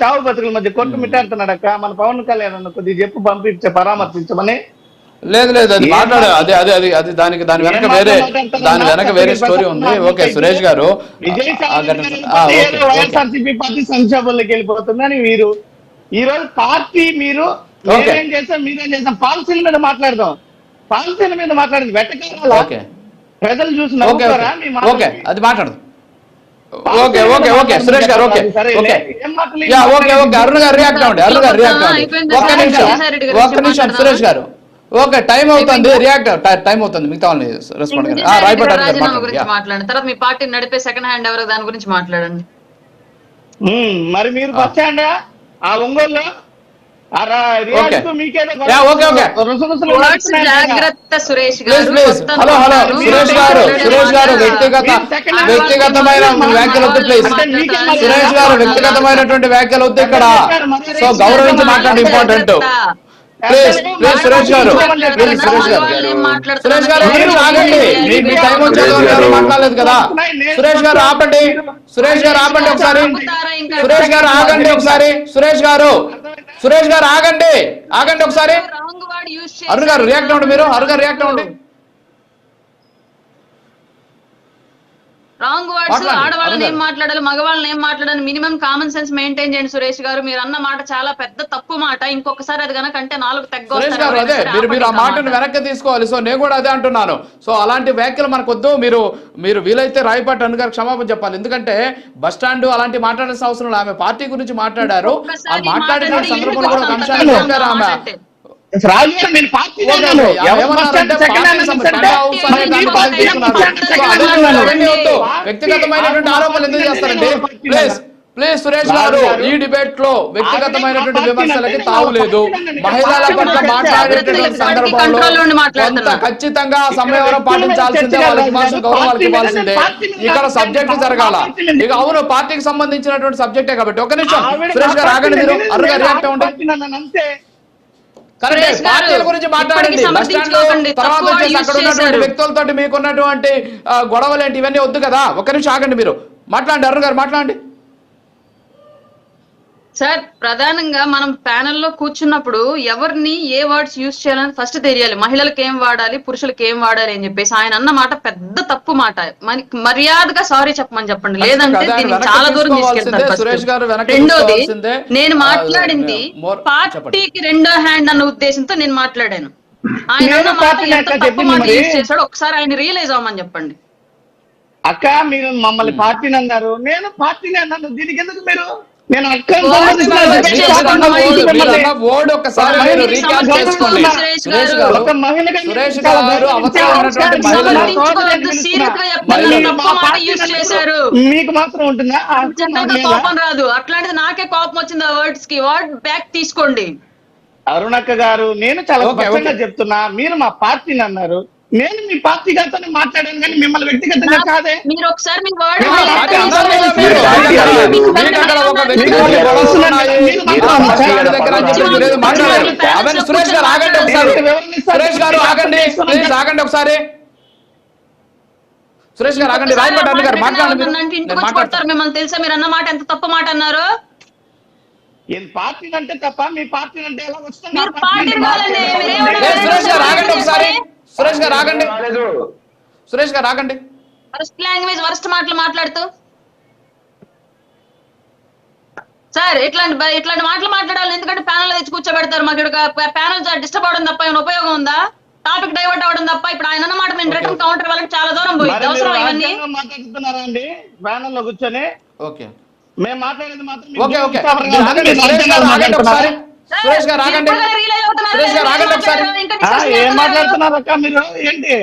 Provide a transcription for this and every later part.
చావు బతుకుల మధ్య కొట్టు మిట్టాడుతున్నాడు అక్క మన పవన్ కళ్యాణ్ అన్న కొద్దిగా చెప్పు పంపించే పరామర్శించమని. లేదు లేదు అది ఏం మాట్లాడు. అదే అదే అది అది దానికి దాని వెనక ఏం వేరే? దాని వెనక వేరే స్టోరీ ఉంది. ఓకే సురేష్ గారు. వైఎస్ఆర్సీపీ పార్టీ సంక్షోభంలోకి వెళ్ళిపోతుందని మీరు ఈ రోజు పార్టీ మీరు. మేమేం చేస్తాం మీరేం చేస్తాం పాలసీల మీద మాట్లాడదాం. పాలసీల మీద మాట్లాడింది. వెటకాల ప్రజలు చూసి ఓకే అది మాట్లాడదు. ఓకే ఓకే ఓకే మాట్లాడండి సురేష్ గారు okay okay. Yeah okay? Okay Arun గారు రియాక్ట్ అవ్వండి అరుణ్ గారు రియాక్ట్ అవ్వండి. అయిపోయింది. ఒక్క నిమిషం ఒక్క నిమిషం సురేష్ గారు. ఓకే టైం అవుతుంది రియాక్ట్ టైం అవుతుంది మిగతా వాళ్ళని రెస్పాండ్ మాట్లాడండి గురించి యా. మాట్లాడండి. తర్వాత మీ పార్టీ నడిపే సెకండ్ హ్యాండ్ ఎవరో దాని గురించి మాట్లాడండి. మరి మీరు బస్ స్టాండ్ ఆ ఒంగోలులో జాగ్రత్త సురేష్ గారు. Hello hello. సురేష్ సురేష్. వ్యక్తిగత వ్యక్తిగతమైన. వ్యాఖ్యలు వద్దు ప్లీజ్ సురేష్ గారు వ్యక్తిగతమైనటువంటి వ్యాఖ్యలు వద్దు ఇక్కడ. సో గౌరవించి మాట్లాడి ఇంపార్టెంట్ ప్లీజ్ ప్లీజ్ సురేష్ గారు. ప్లీజ్ సురేష్ గారు. సురేష్ గారు ఆగండి. మీ మీ టైం వచ్చేది మాట్లాడలేదు కదా. సురేష్ గారు ఆపండి. సురేష్ గారు ఆపండి ఒకసారి. సురేష్ గారు ఆగండి ఒకసారి. సురేష్ గారు సురేష్ గారు ఆగండి ఆగండి ఒకసారి. అరుణ్ గారు రియాక్ట్ అవ్వండి మీరు అరుణ్ గారు రియాక్ట్ అవ్వండి. రాంగ్ వర్డ్స్ ఆడవాళ్ళని ఏం. మాట్లాడాలి మగవాళ్ళని ఏం మాట్లాడాలి మినిమం కామన్ సెన్స్ మెయింటైన్ చేయండి సురేష్ గారు. మీరు అన్న మాట చాలా పెద్ద తప్పు మాట. ఇంకొకసారి అది గనక అంటే నాలుగు గారు అదే మీరు మీరు ఆ మాటను వెనక్కి తీసుకోవాలి. సో నేను కూడా అదే అంటున్నాను. సో అలాంటి వ్యాఖ్యలు మనకు వద్దు మీరు మీరు వీలైతే రాయపాటి అన్న గారు క్షమాపణ చెప్పాలి. ఎందుకంటే బస్ స్టాండ్ అలాంటి మాట్లాడాల్సిన అవసరం లేదు. ఆమె పార్టీ గురించి మాట్లాడారు. మాట్లాడిన మాట్లాడి సందర్భంలో కూడా ఆమె. పార్టీ వ్యక్తిగతమైనటువంటి ఆరోపణలు ఎందుకు చేస్తారండి? ప్లీజ్. ప్లీజ్ సురేష్ గారు. ఈ డిబేట్లో వ్యక్తిగతమైనటువంటి విమర్శలకి పార్టీ తావు లేదు. అన్నా. మహిళల పట్ల పార్టీ సందర్భంలో. ఖచ్చితంగా మీద పాటించాల్సిందే వాళ్ళకి కాదు. ఇవ్వాల్సిన గౌరవం వాళ్ళకి పార్టీ మీద ఇవ్వాల్సిందే ఇక్కడ సబ్జెక్ట్ జరగాల. ఇక అవును పార్టీకి సంబంధించినటువంటి సబ్జెక్టే కాబట్టి. ఒక నిమిషం. సురేష్ గారు ఆగండి మీరు. అరుగా రియాక్ట్ ఆ గురించి మాట్లాడండి. తర్వాత వచ్చేసి అక్కడ ఉన్నటువంటి. వ్యక్తులతో మీకు ఉన్నటువంటి ఆ, గొడవలు ఏంటి ఇవన్నీ వద్దు కదా ఒక్క నిమిషం ఆగండి మీరు మాట్లాడండి అరుణ్ గారు మాట్లాడండి సార్ ప్రధానంగా మనం ప్యానెల్లో కూర్చున్నప్పుడు ఎవరిని ఏ వర్డ్స్ యూజ్ చేయాలని ఫస్ట్ తెలియాలి. మహిళలకు ఏం వాడాలి పురుషులకు ఏం వాడాలి అని చెప్పేసి ఆయన అన్న మాట పెద్ద తప్పు మాట. మర్యాదగా సారీ చెప్పమని చెప్పండి. లేదంటే దీన్ని చాలా దూరం రెండోది. నేను మాట్లాడింది పార్టీకి రెండో హ్యాండ్ అన్న ఉద్దేశంతో నేను మాట్లాడాను. ఆయన మాట ఎంత తప్పు మాట? యూజ్ చేశాడో ఒకసారి ఆయన రియలైజ్ అవ్వమని చెప్పండి. అక్క మీరు మమ్మల్ని పార్టీని అన్నారు. నేను పార్టీని అన్నాను. దీనికి ఎందుకు మీరు నేను మీరు చేసుకోండి. ఒక సురేష్ గారు మీకు మాత్రం ఉంటుందా? కోపం రాదు. అట్లాంటిది నాకే కోపం వచ్చింది ఆ వర్డ్స్కి వర్డ్ బ్యాక్ తీసుకోండి. అరుణక్క గారు నేను చాలా స్పష్టంగా. చెప్తున్నా. మీరు మా పార్టీని అన్నారు. నేను మీ పార్టీ గారితోనే మాట్లాడాను కానీ మిమ్మల్ని వ్యక్తిగతంగా కాదే. మీరు ఒకసారి మీ వర్డ్ సురేష్ గారు ఆగండి ప్లీజ్ ఆగండి. ఒకసారి. సురేష్ గారు ఆగండి. గారు మాట్లాడండి ఇంటికి వచ్చి కొడతారు మిమ్మల్ని తెలుసా? మీరు అన్న మాట ఎంత తప్పు మాట అన్నారు? ఏం పార్టీ అంటే తప్ప? మీ పార్టీ అంటే ఎలా వస్తుంది? సురేష్ గారు ఆగండి. ఒకసారి సురేష్ గారు ఆగండి. ఆగండి వరస్ట్ లాంగ్వేజ్ వరస్ట్ మాటలు మాట్లాడుతూ. సార్ ఇట్లాంటి ఇట్లాంటి మాటలు మాట్లాడాలి ఎందుకంటే ప్యానల్ తెచ్చి కూర్చోబెడతారు. మాకు ఇక్కడ ప్యానల్ డిస్టర్బ్ అవడం తప్ప ఏమైనా ఉపయోగం ఉందా? టాపిక్ డైవర్ట్ అవడం తప్ప ఇప్పుడు ఆయన అన్న మాట మేము రిటర్న్ కౌంటర్ వాళ్ళకి చాలా దూరం పోయింది. అవసరం ఇవన్నీ మాట్లాడుతున్నారా అండి? ప్యానల్లో కూర్చొని ఓకే మేము మాట్లాడేది మాత్రం ఓకే ఓకే సురేష్ గారు ఆగండి? సురేష్ గారు ఆగండి ఒకసారి. ఏం. మాట్లాడుతున్నారు అక్క మీరు? ఏంటి?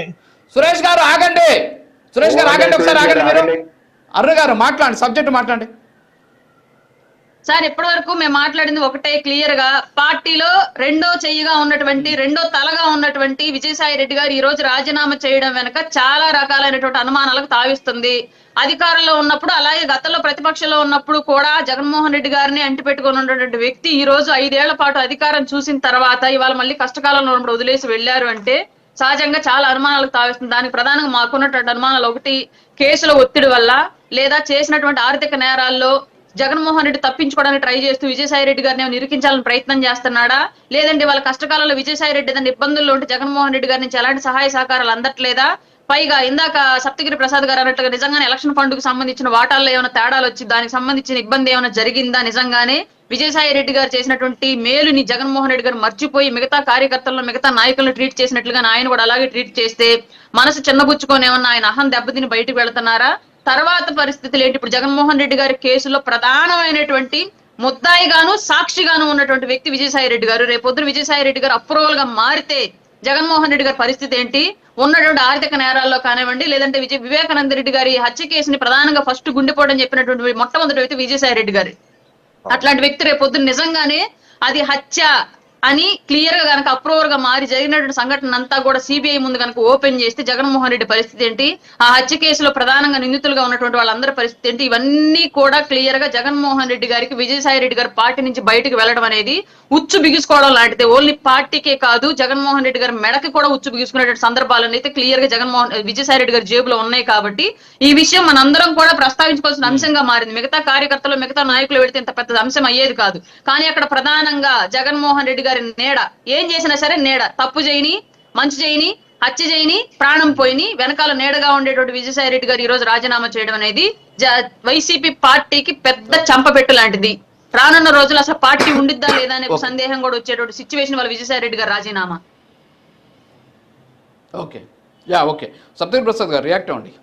సురేష్ గారు ఆగండి. సురేష్ గారు ఆగండి ఒకసారి ఆగండి మీరు. అరుణ్ గారు మాట్లాడండి సబ్జెక్ట్ మాట్లాడండి. సార్ ఇప్పటి వరకు మేము మాట్లాడింది ఒకటే క్లియర్గా పార్టీలో రెండో చెయ్యిగా ఉన్నటువంటి రెండో తలగా ఉన్నటువంటి విజయసాయి రెడ్డి గారు ఈ రోజు రాజీనామా చేయడం వెనక చాలా రకాలైనటువంటి అనుమానాలకు తావిస్తుంది. అధికారంలో ఉన్నప్పుడు అలాగే గతంలో ప్రతిపక్షంలో ఉన్నప్పుడు కూడా జగన్మోహన్ రెడ్డి గారిని అంటిపెట్టుకొని ఉన్నటువంటి వ్యక్తి ఈ రోజు ఐదేళ్ళ పాటు అధికారం చూసిన తర్వాత ఇవాళ మళ్ళీ కష్టకాలంలో ఉన్నప్పుడు వదిలేసి వెళ్ళారు అంటే సహజంగా చాలా అనుమానాలకు తావిస్తుంది. దానికి ప్రధానంగా మాకున్నటువంటి అనుమానాలు ఒకటి కేసుల ఒత్తిడి వల్ల లేదా చేసినటువంటి ఆర్థిక నేరాల్లో జగన్మోహన్ రెడ్డి తప్పించుకోవడానికి ట్రై చేస్తూ విజయసాయి రెడ్డి గారిని నిరూపించాలని ప్రయత్నం చేస్తున్నాడా? లేదంటే వాళ్ళ కష్టకాలంలో విజయసాయి రెడ్డి ఏదైనా ఇబ్బందుల్లో ఉంటే జగన్మోహన్ రెడ్డి గారి నుంచి ఎలాంటి సహాయ సహకారాలు అందట్లేదా? పైగా ఇందాక సప్తగిరి ప్రసాద్ గారు అన్నట్లుగా నిజంగానే ఎలక్షన్ ఫండ్కు సంబంధించిన వాటాల్లో ఏమైనా తేడాలు వచ్చి దానికి సంబంధించిన ఇబ్బంది ఏమైనా జరిగిందా నిజంగానే? విజయసాయి రెడ్డి గారు చేసినటువంటి మేలుని జగన్మోహన్ రెడ్డి గారు మర్చిపోయి మిగతా కార్యకర్తలను మిగతా నాయకులను ట్రీట్ చేసినట్లుగా ఆయన కూడా అలాగే ట్రీట్ చేస్తే మనసు చిన్నబుచ్చుకొని ఏమన్నా ఆయన అహం దెబ్బతిని బయటకు వెళ్తున్నారా? తర్వాత పరిస్థితులు ఏంటి ఇప్పుడు జగన్మోహన్ రెడ్డి గారి కేసులో ప్రధానమైనటువంటి ముద్దాయిగాను సాక్షిగాను ఉన్నటువంటి వ్యక్తి విజయసాయి రెడ్డి గారు. రేపొద్దున విజయసాయి రెడ్డి గారు అప్రూవల్గా మారితే జగన్మోహన్ రెడ్డి గారి పరిస్థితి ఏంటి? ఉన్నటువంటి ఆర్థిక నేరాల్లో కానివ్వండి లేదంటే విజయ వివేకానంద రెడ్డి గారి హత్య కేసుని ప్రధానంగా ఫస్ట్ గుండెపోవడం చెప్పినటువంటి మొట్టమొదటి వ్యక్తి విజయసాయి రెడ్డి గారి. అట్లాంటి వ్యక్తి రేపు పొద్దున్న నిజంగానే అది హత్య అని క్లియర్గా గనక అప్రూవర్గా మారి జరిగినటువంటి సంఘటన అంతా కూడా సిబిఐ ముందు కనుక ఓపెన్ చేస్తే జగన్మోహన్ రెడ్డి పరిస్థితి ఏంటి? ఆ హత్య కేసులో ప్రధానంగా నిందితులుగా ఉన్నటువంటి వాళ్ళందరి పరిస్థితి ఏంటి? ఇవన్నీ కూడా క్లియర్గా జగన్మోహన్ రెడ్డి గారికి విజయసాయి రెడ్డి గారి పార్టీ నుంచి బయటకు వెళ్ళడం అనేది ఉచ్చు బిగుసుకోవడం లాంటిది. ఓన్లీ పార్టీకే కాదు జగన్మోహన్ రెడ్డి గారి మెడకి కూడా ఉచ్చు బిగుసుకునేటువంటి సందర్భాలను అయితే క్లియర్గా జగన్మోహన్ విజయసాయి రెడ్డి గారి జేబులో ఉన్నాయి కాబట్టి ఈ విషయం మనందరం కూడా ప్రస్తావించుకోవాల్సిన అంశంగా మారింది. మిగతా కార్యకర్తలు మిగతా నాయకులు పెడితే ఇంత పెద్ద అంశం అయ్యేది కాదు. కానీ అక్కడ ప్రధానంగా జగన్మోహన్ రెడ్డి గారి నీడ. ఏం చేసినా సరే నీడ. తప్పు చేయని మంచి చేయని హత్య చేయని ప్రాణం పోయిని వెనకాల నీడగా ఉండేటువంటి విజయసాయి రెడ్డి గారు ఈ రోజు రాజీనామా చేయడం అనేది వైసీపీ పార్టీకి పెద్ద చంపపెట్టు లాంటిది. రానున్న రోజులు అసలు పార్టీ ఉండిద్దా లేదా అనే సందేహం కూడా వచ్చేటువంటి సిచ్యువేషన్ వాళ్ళ విజయసాయి రెడ్డి గారు రాజీనామా. Okay. Yeah okay. Saptagiri Prasad గారు రియాక్ట్ అవ్వండి.